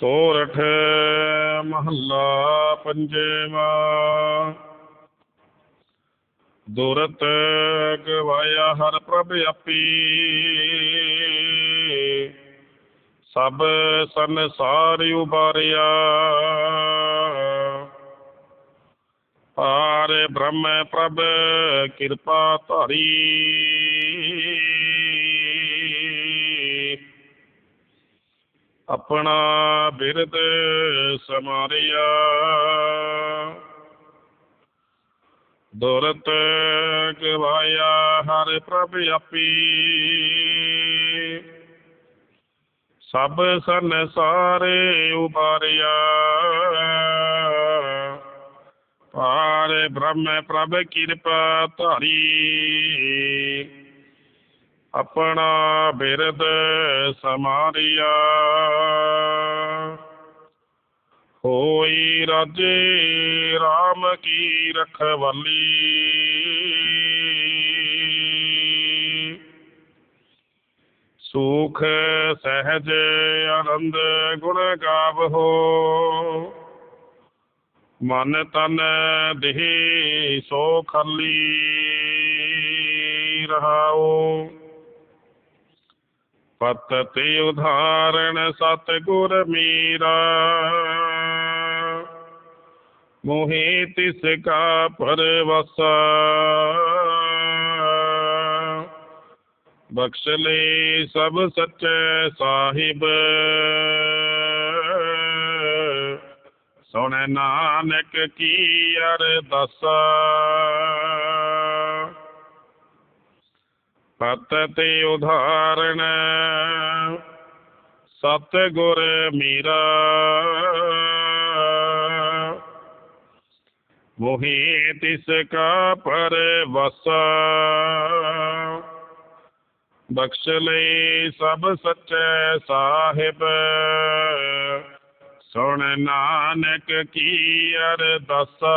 ਸੋਰਠ ਮਹੱਲਾ ਪੰਜਵਾ। ਦੁਰਤ ਗਵਾਇਆ ਹਰ ਪ੍ਰਭ ਆਪੀ। ਸਭ ਸੰਸਾਰ ਉਬਾਰਿਆ। ਪਾਰ ਬ੍ਰਹਮ ਪ੍ਰਭ ਕਿਰਪਾ ਧਾਰੀ। ਆਪਣਾ ਬਿਰਦ ਸਮਾਰਿਆ। ਦੁਰਤ ਗਵਾਇਆ ਹਰ ਪ੍ਰਭ ਆਪੀ। ਸਭ ਸੰਸਾਰੇ ਉਬਾਰਿਆ ਪਾਰ ਬ੍ਰਹਮ ਪ੍ਰਭ ਕਿਰਪਾ ਧਾਰੀ। ਆਪਣਾ ਬਿਰਦ ਸਮਾਰਿਆ। ਹੋਈ ਰਾਜੇ RAM ਕੀ ਰਖਵਾਲੀ। ਸੁਖ, ਸਹਿਜ, ਆਨੰਦ ਗੁਣ ਗਾਵਹੋ। ਮਨ ਤਨ ਦੇਹ ਸੋ ਖਾਲੀ ਰਹਾਓ। ਪਤ ਤੇ ਉਧਾਰਣ ਸਤ ਗੁਰ ਮੀਰਾ। ਮੋਹਿ ਤਿਸ ਕਾ ਪਰਵਸਾ। ਬਖਸ਼ ਲੈ ਸਭ ਸੱਚੇ ਸਾਹਿਬ। ਸੁਣ ਨਾਨਕ ਕੀ ਅਰਦਾਸਾ। ਪਤ ਤੇ ਉਧਾਰਣ, ਸਤ ਗੁਰ ਮੀਰਾ। ਮੋਹੀ ਤਿਸ ਕਾ ਪਰਵਸਾ, ਬਖਸ਼ ਲਈ ਸਭ ਸੱਚੇ ਸਾਹਿਬ। ਸੁਣ ਨਾਨਕ ਕੀ ਅਰਦਾਸਾ